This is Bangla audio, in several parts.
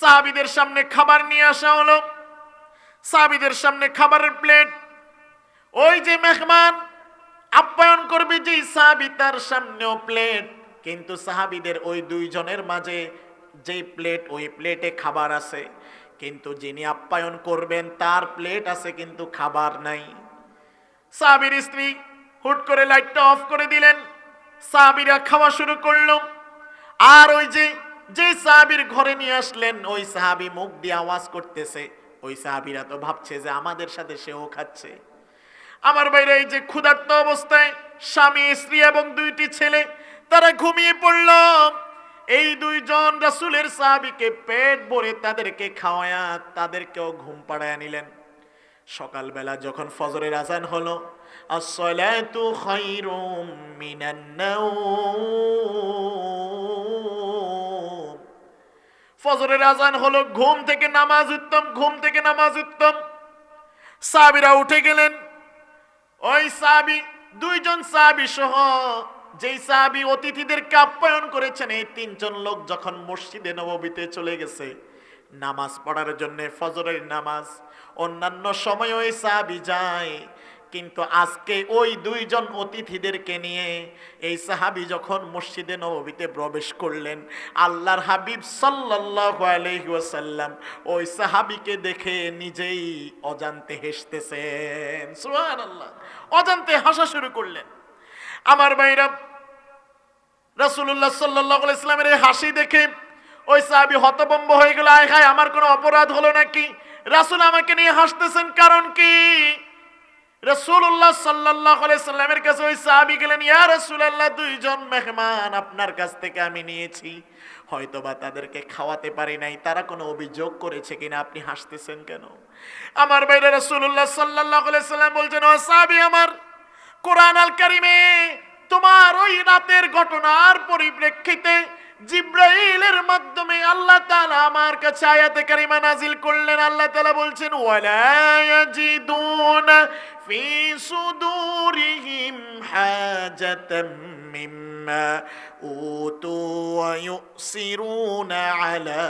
সাহাবিদের সামনে খাবার নিয়ে আসা হলো। সাহাবিদের সামনে খাবারের প্লেট। ওই যে মেহমান, আপ্যায়ন করবে যে সাহাবি তার সামনেও প্লেট। কিন্তু সাহাবিদের ওই দুইজনের মাঝে যেই প্লেট, ওই প্লেটে খাবার আছে। কিন্তু যিনি আপ্যায়ন করবেন, তার প্লেট আছে কিন্তু খাবার নাই। সাহাবির স্ত্রী হুট করে লাইটটা অফ করে দিলেন। সাহাবিরা খাওয়া শুরু করল। আর ওই যে যে সাহাবির ঘরে নিয়ে আসলেন, ওই সাহাবি মুখ দিয়ে আওয়াজ করতেছে। ওই সাহাবিরা তো ভাবছে যে আমাদের সাথে সেও খাচ্ছে। আমার বাইরে এই যে ক্ষুধার্ত অবস্থায় স্বামী, স্ত্রী এবং দুইটি ছেলে, তারা ঘুমিয়ে পড়ল। এই দুইজন রাসূলের সাহাবিকে পেট ভরে তাদেরকে খাওয়ায়া তাদেরকেও ঘুম পাড়ায় নিলেন। সকালবেলা যখন ফজরের আজান হলো, আসসালাতু খায়রুম মিনান নাওম। ফজরের আজান হলো ঘুম থেকে নামাজ উত্তম, ঘুম থেকে নামাজ উত্তম। সাবিরা উঠে গেলেন। ওই সাবি দুইজন সাহাবী সহ যেই সাহাবী অতিথিদেরকে আপ্যায়ন করেছেন, এই তিনজন লোক যখন মসজিদে নববীতে চলে গেছে, নামাজ পড়ার জন্য ফজরের নামাজ, অন্যান্য সময় ওই সাহাবী যায়। কিন্তু আজকে ওই দুইজন অতিথিদেরকে নিয়ে এই সাহাবি যখন মসজিদে নবীতে প্রবেশ করলেন, আল্লাহর হাবিব সাল্লাল্লাহু আলাইহি ওয়াসাল্লাম ওই সাহাবিকে দেখে নিজেই অজান্তে হেসতেছেন। সুবহানাল্লাহ, অজান্তে হাসা শুরু করলেন। আমার ভাইরা, রাসূলুল্লাহ সাল্লাল্লাহু আলাইহি ইসলামের এই হাসি দেখে ওই সাহাবী হতভম্ব হয়ে গেল, আয় হায়, আমার কোনো অপরাধ হলো নাকি? রাসূল আমাকে নিয়ে হাসতেছেন, কারণ কি? রসুল্লাহ সাল্লাহ সাল্লামের কাছে ওই সাহাবি গেলেন, ইয়া রসুল্লাহ দুইজন মেহমান আপনার কাছ থেকে আমি নিয়েছি। হয়তোবা তাদেরকে খাওয়াতে পারি নাই, তারা কোনো অভিযোগ করেছে কিনা, আপনি হাসতেছেন কেন? আমার বাইরে রসুল্লাহ সাল্লাহ সাল্লাম বলছেন, ও সাহাবি আমার, কোরআন আল কারিমে তোমার ওই রাতের ঘটনার পরিপ্রেক্ষিতে জিব্রাইলের মাধ্যমে আল্লাহ তাআলা আমার কাছে আয়াতে কারিমা নাজিল করলেন। আল্লাহ তাআলা বলছেন, ওয়ালা ফি সুদুরিহিম হাজাতাম মিম্মা উতু ওয়া ইউসিরুনা আলা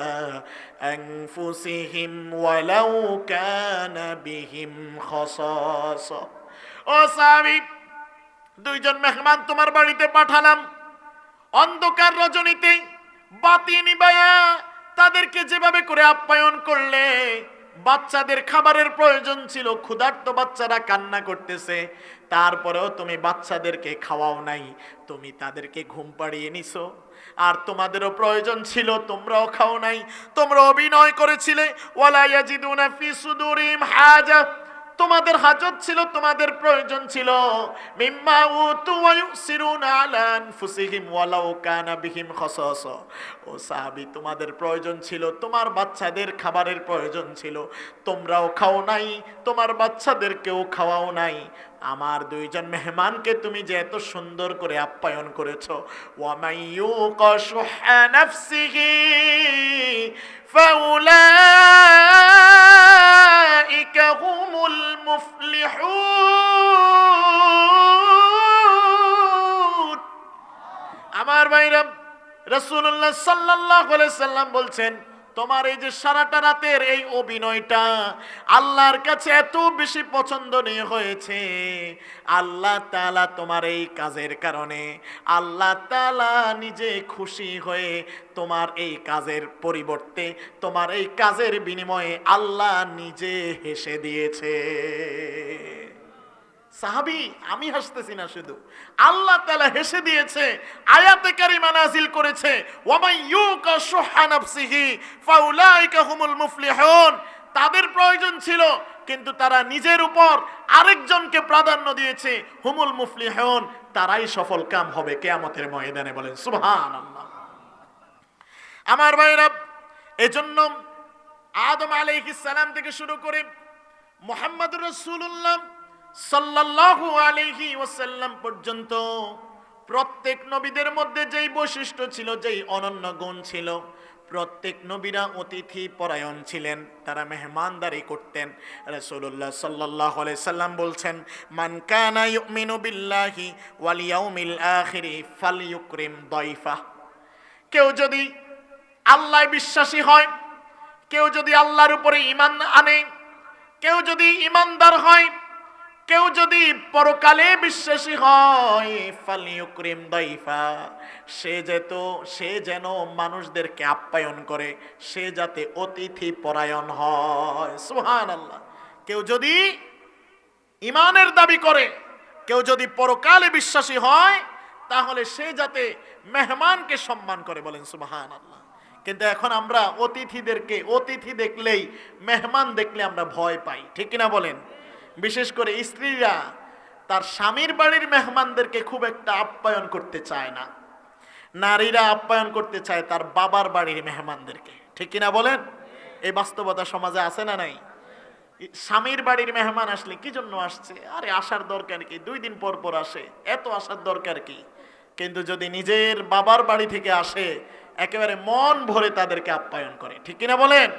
আনফুসিহিম ওয়ালাউ কানা বিহিম খাসাসা। ও সাহাবী, দুইজন মেহমান তোমার বাড়িতে পাঠালাম। অন্ধকার রজনীতে বাতি নিবায়া তাদেরকে যেভাবে করে আপ্যায়ন করলে বাচ্চাদের খাবারের প্রয়োজন ছিল, ক্ষুধার্ত বাচ্চারা কান্না করতেছে, তারপরেও তুমি বাচ্চাদেরকে খাওয়াও নাই, তুমি তাদেরকে ঘুম পাড়িয়ে নিছো। আর তোমাদেরও প্রয়োজন ছিল, তোমরাও খাও নাই, তোমরা অভিনয় করেছিলে, ওয়ালা ইয়াজিদুনা ফি সুদুরিম হাজা। তোমাদের হাজত ছিল, তোমাদের প্রয়োজন ছিল। মিম্মা উতু ওয়া ইউসিরুনা আলা আনফুসিহিম ওয়ালাউ কানা বিহিম খাসাস। ও সাহাবী, তোমাদের প্রয়োজন ছিল, তোমার বাচ্চাদের খাবারের প্রয়োজন ছিল। তোমরাও খাও নাই, তোমার বাচ্চাদেরকেও খাওয়াও নাই। আমার দুইজন মেহমানকে তুমি যে এত সুন্দর করে আপ্যায়ন করেছ আমার ভাইরা রসুল্লাহ সাল্লাহ আলাইহি সাল্লাম বলছেন তোমার এই যে সারাটা রাতের এই অভিনয়টা আল্লাহর কাছে এত বেশি পছন্দনীয় হয়েছে, আল্লাহ তালা তোমার এই কাজের কারণে, আল্লাহ তালা নিজে খুশি হয়ে তোমার এই কাজের পরিবর্তে, তোমার এই কাজের বিনিময়ে আল্লাহ নিজে হেসে দিয়েছে। সাহাবি, আমি হাসতেছি না শুধু। আল্লাহ তালা হেসে দিয়েছে, আয়াতে কারিমা নাজিল করেছে তাদের প্রয়োজন ছিল, কিন্তু তারা নিজের উপর আরেকজনকে প্রাধান্য দিয়েছে, হুমুল মুফলি মুফলিহুন। তারাই সফল কাম হবে কেয়ামতের ময়দানে বলেন, সুবহানাল্লাহ। আমার ভাইরা এজন্য আদম আলাইহিস সালাম থেকে শুরু করে মোহাম্মদ রাসূলুল্লাহ সাল্লাল্লাহু আলাইহি ওয়াসাল্লাম পর্যন্ত প্রত্যেক নবীদের মধ্যে যেই বৈশিষ্ট্য ছিল, যেই অনন্য গুণ ছিল, প্রত্যেক নবীরা অতিথি পরায়ণ ছিলেন, তারা মেহমানদারি করতেন। রাসূলুল্লাহ সাল্লাল্লাহু আলাইহি সাল্লাম বলছেন, মান কানা ইউমিনু বিল্লাহি ওয়াল ইয়াউমিল আখিরি ফালইউকরিম দাইফা। কেউ যদি আল্লাহ বিশ্বাসী হয়, কেউ যদি আল্লাহর উপরে ইমান আনে, কেউ যদি ইমানদার হয় কেউ যদি পরকালে বিশ্বাসী হয়, ফালিউক্রিম দাইফা সে যেত, সে যেন মানুষদেরকে আপ্যায়ন করে, সে যাতে অতিথি পরায়ণ হয়। সুহান আল্লাহ কেউ যদি ইমানের দাবি করে, কেউ যদি পরকালে বিশ্বাসী হয়, তাহলে সে যাতে মেহমানকে সম্মান করে বলেন সুবাহান আল্লাহ কিন্তু এখন আমরা অতিথিদেরকে, অতিথি দেখলেই, মেহমান দেখলে আমরা ভয় পাই। ঠিক কিনা বলেন? বিশেষ করে স্ত্রীরা তার স্বামীর বাড়ির মেহমানদেরকে খুব একটা আপ্যায়ন করতে চায় না। নারীরা আপ্যায়ন করতে চায় তার বাবার বাড়ির মেহমানদেরকে। ঠিক কিনা বলেন? এই বাস্তবতা সমাজে আছে না নাই? স্বামীর বাড়ির মেহমান আসলে কি জন্য আসছে? আরে আসার দরকার কি? দুই দিন পর পর আসে। এত আসার দরকার কি? কিন্তু যদি নিজের বাবার বাড়ি থেকে আসে, একেবারে মন ভরে তাদেরকে আপ্যায়ন করে। ঠিক কিনা বলেন?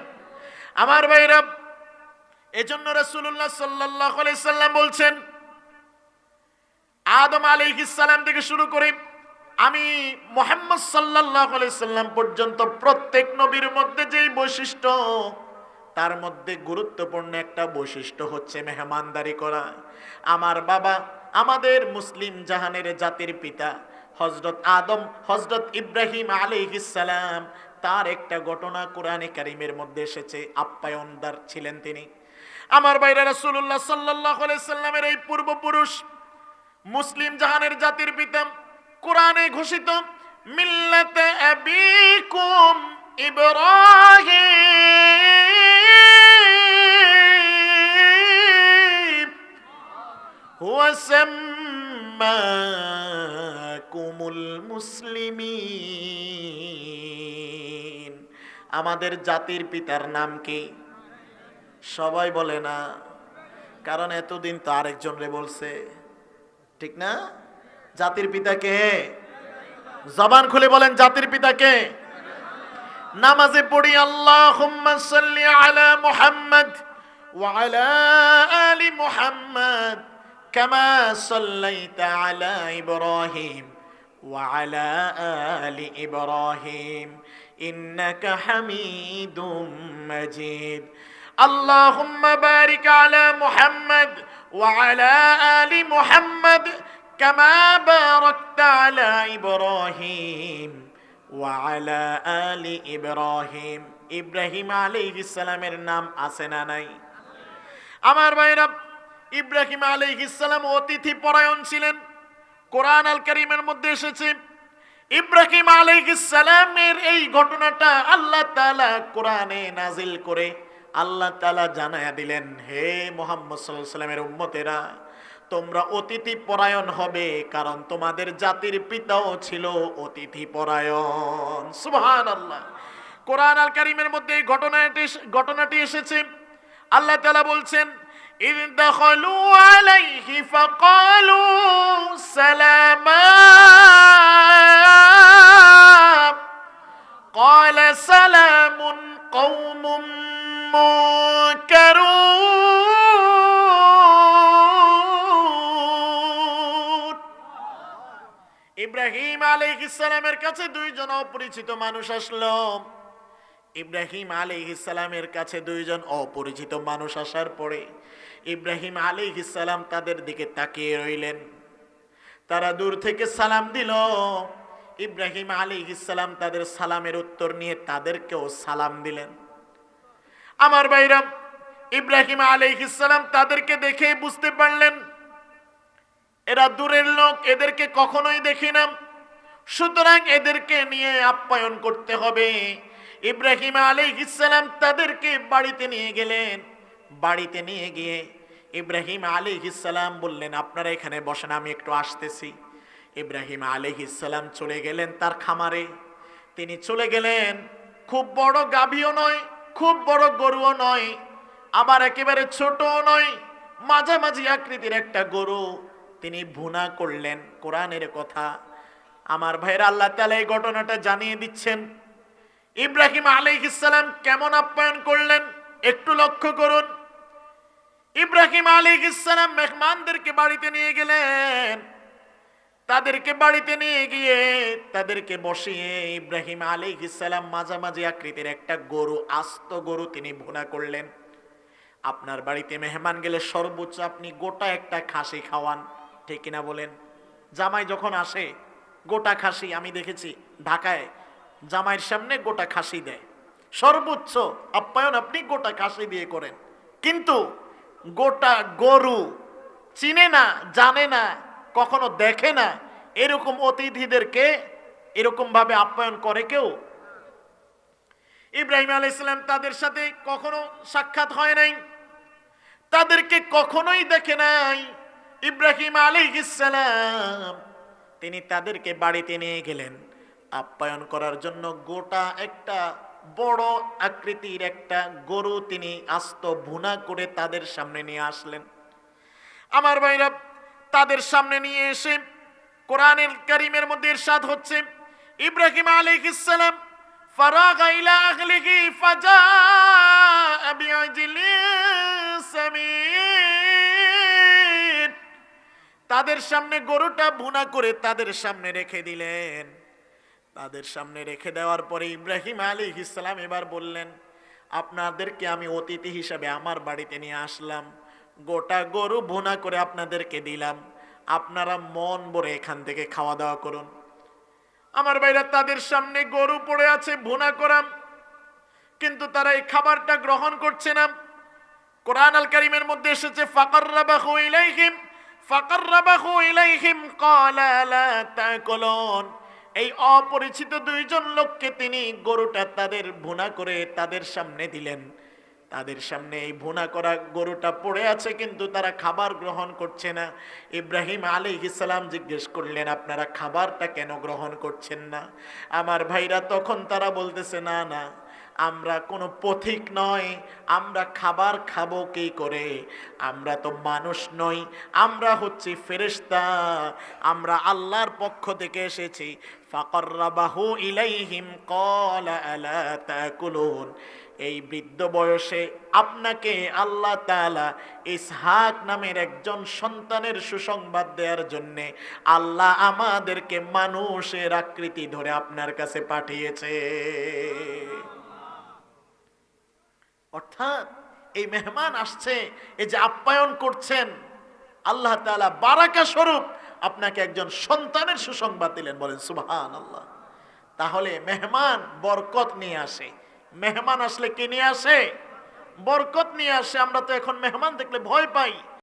আমার ভাইরা এজন্য রাসূলুল্লাহ সাল্লাল্লাহু আলাইহি সাল্লাম বলছেন, আদম আলাইহিস সালাম থেকে শুরু করে আমি মোহাম্মদ সাল্লাল্লাহু আলাইহি সাল্লাম পর্যন্ত প্রত্যেক নবীর মধ্যে যেই বৈশিষ্ট্য, তার মধ্যে গুরুত্বপূর্ণ একটা বৈশিষ্ট্য হচ্ছে মেহমানদারি করা। আমার বাবা আমাদের মুসলিম জাহানের জাতির পিতা হজরত আদম হজরত ইব্রাহিম সালাম, তার একটা ঘটনা কোরআনে কারিমের মধ্যে এসেছে, আপ্যায়নদার ছিলেন তিনি। আমার বাইরে রাসূলুল্লাহ সাল্লাল্লাহু আলাইহি সাল্লামের এই পূর্বপুরুষ মুসলিম জাহানের জাতির পিতা কোরআনে ঘোষিত, মিল্লাতে আবিকুম ইব্রাহিম। হুয়া সাম্মাকুমুল মুসলিমিন। আমাদের জাতির পিতার নাম কি? সবাই বলে না, কারণ এতদিন তো আরেকজন রে বলছে। ঠিক না? জাতির পিতাকে জবান খুলে বলেন, জাতির পিতাকে নামাজে পড়ি সাল্লি আলা মুহাম্মদ আলি মুহাম্মদ কামা সাল্লাইতা আলা ইব্রাহিম ওয়া আলা আলি ইব্রাহিম। ইন্নাকা হামিদুম মাজিদ। اللهم بارك على محمد وعلى ال محمد كما باركت على ابراهيم وعلى ال ابراهيم ইব্রাহিম আলাইহিস সালামের নাম আছে না নাই আমার ভাইরা ইব্রাহিম আলাইহিস সালাম অতিথি পরায়ণ ছিলেন কোরআন আল কারীমের মধ্যে এসেছে ইব্রাহিম আলাইহিস সালামের এই ঘটনাটা আল্লাহ তাআলা কোরআনে নাজিল করে আল্লাহ তালা জানায়া দিলেন হে মোহাম্মদ সাল্লাহ সাল্লামের উম্মতেরা তোমরা অতিথি পরায়ণ হবে কারণ তোমাদের জাতির পিতাও ছিল অতিথি পরায়ণ সুবহান আল্লাহ কোরআন আল কারিমের মধ্যে এই ঘটনাটি ঘটনাটি এসেছে আল্লাহ তালা বলছেন إذ دخلوا عليه فقالوا سلاما قال سلام قوم ইব্রাহিম আলাইহিসসালামের কাছে দুইজন অপরিচিত মানুষ আসলো। ইব্রাহিম আলাইহিসসালামের কাছে দুইজন অপরিচিত মানুষ আসার পরে ইব্রাহিম আলাইহিসসালাম তাদের দিকে তাকিয়ে রইলেন। তারা দূর থেকে সালাম দিল। ইব্রাহিম আলাইহিসসালাম তাদের সালামের উত্তর নিয়ে তাদেরকেও সালাম দিলেন। আমার ভাইরা, ইব্রাহিম আলাইহিসসালাম তাদেরকে দেখে বুঝতে পারলেন, এরা দূরের লোক, এদেরকে কখনোই দেখি না। সুতরাং এদেরকে নিয়ে আপ্যায়ন করতে হবে। ইব্রাহিম আলাইহিসসালাম তাদেরকে বাড়িতে নিয়ে গেলেন। বাড়িতে নিয়ে গিয়ে ইব্রাহিম আলাইহিসসালাম বললেন, আপনারা এখানে বসেন, আমি একটু আসতেছি। ইব্রাহিম আলাইহিসসালাম চলে গেলেন তার খামারে। তিনি চলে গেলেন। খুব বড় গাভীও নয় খুব বড় গরুও নয়, আবার একেবারে ছোটও নয়, মাঝামাঝি আকৃতির একটা গরু। তিনি ভুনা করলেন কোরআনের কথা। আমার ভাইয়ের আল্লাহ তালা এই ঘটনাটা জানিয়ে দিচ্ছেন। ইব্রাহিম আলাইহিসসালাম কেমন আপ্যায়ন করলেন একটু লক্ষ্য করুন। ইব্রাহিম আলাইহিসসালাম মেহমানদেরকে বাড়িতে নিয়ে গেলেন। তাদেরকে বাড়িতে নিয়ে গিয়ে তাদেরকে বসিয়ে ইব্রাহিম আলী ইসালাম মাঝামাঝি আকৃতির একটা গরু, আস্ত গরু তিনি ভুনা করলেন। আপনার বাড়িতে মেহমান গেলে সর্বোচ্চ আপনি গোটা একটা খাসি খাওয়ান, ঠিক কিনা বলেন? জামাই যখন আসে, গোটা খাসি, আমি দেখেছি ঢাকায় জামাইয়ের সামনে গোটা খাসি দেয়। সর্বোচ্চ আপ্যায়ন আপনি গোটা খাসি দিয়ে করেন। কিন্তু গোটা গরু চিনে না, জানে না কখনো দেখে না, এরকম অতিথিদেরকে এরকম ভাবে আপ্যায়ন করে কেউ? ইব্রাহিম আলাইহিস সালাম তাদের সাথে কখনো সাক্ষাৎ হয় নাই? তাদেরকে কখনোই দেখে নাই? ইব্রাহিম আলাইহিস সালাম তিনি তাদেরকে বাড়িতে নিয়ে গেলেন। আপ্যায়ন করার জন্য গোটা একটা বড় আকৃতির একটা গরু তিনি আস্ত ভুনা করে তাদের সামনে নিয়ে আসলেন। আমার ভাইরা তাদের সামনে নিয়ে এসে কোরআনের করিমের মধ্যে ইরশাদ হচ্ছে। ইব্রাহিম আলাইহিস সালাম, ফারাগ ইলা আহলিহি ফাজা বিআজলিন সামিন। তাদের সামনে গরুটা ভুনা করে তাদের সামনে রেখে দিলেন। তাদের সামনে রেখে দেওয়ার পরে ইব্রাহিম আলী ইসলাম এবার বললেন, আপনাদেরকে আমি অতিথি হিসাবে আমার বাড়িতে নিয়ে আসলাম। গোটা গরু ভুনা করে আপনাদেরকে দিলাম। আপনারা মন ভরে এখান থেকে খাওয়া দাওয়া করুন। আমার বাইরা তাদের সামনে গরু পড়ে আছে, ভুনা করাম। কিন্তু তারা এই খাবারটা গ্রহণ করছে না। কোরআন আল কারিমের মধ্যে এসেছে, ফাকাররাবাহু ইলাইহিম ফাকাররাবাহু ইলাইহিম, ক্বালা লা তাকুলুন। এই অপরিচিত দুইজন লোককে তিনি গরুটা তাদের ভুনা করে তাদের সামনে দিলেন। তাদের সামনে এই ভুনা করা গরুটা পড়ে আছে, কিন্তু তারা খাবার গ্রহণ করছে না। ইব্রাহিম আলী ইসলাম জিজ্ঞেস করলেন, আপনারা খাবারটা কেন গ্রহণ করছেন না? আমার ভাইরা তখন তারা বলতেছে, না না আমরা কোনো পথিক নয় আমরা খাবার খাব কি করে? আমরা তো মানুষ নই, আমরা হচ্ছি ফেরেশতা, আমরা আল্লাহর পক্ষ থেকে এসেছি। ফাকররাবাহু ইলাইহিম তাকুলুন। এই বৃদ্ধ বয়সে আপনাকে আল্লাহ তাআলা ইসহাক নামের একজন সন্তানের সুসংবাদ দেওয়ার জন্যে আল্লাহ আমাদেরকে মানুষের আকৃতি ধরে আপনার কাছে পাঠিয়েছে। অর্থাৎ এই মেহমান আসছে, এই যে আপ্যায়ন করছেন, আল্লাহ তালা বারাকা স্বরূপ আপনাকে একজন সন্তানের সুসংবাদ দিলেন, বলেন সুবাহান আল্লাহ তাহলে মেহমান বরকত নিয়ে আসে। মেহমান আসলে কে নিয়ে আসে? বরকত নিয়ে আসে। আমরা তো এখন মেহমান দেখলে ভয় পাই।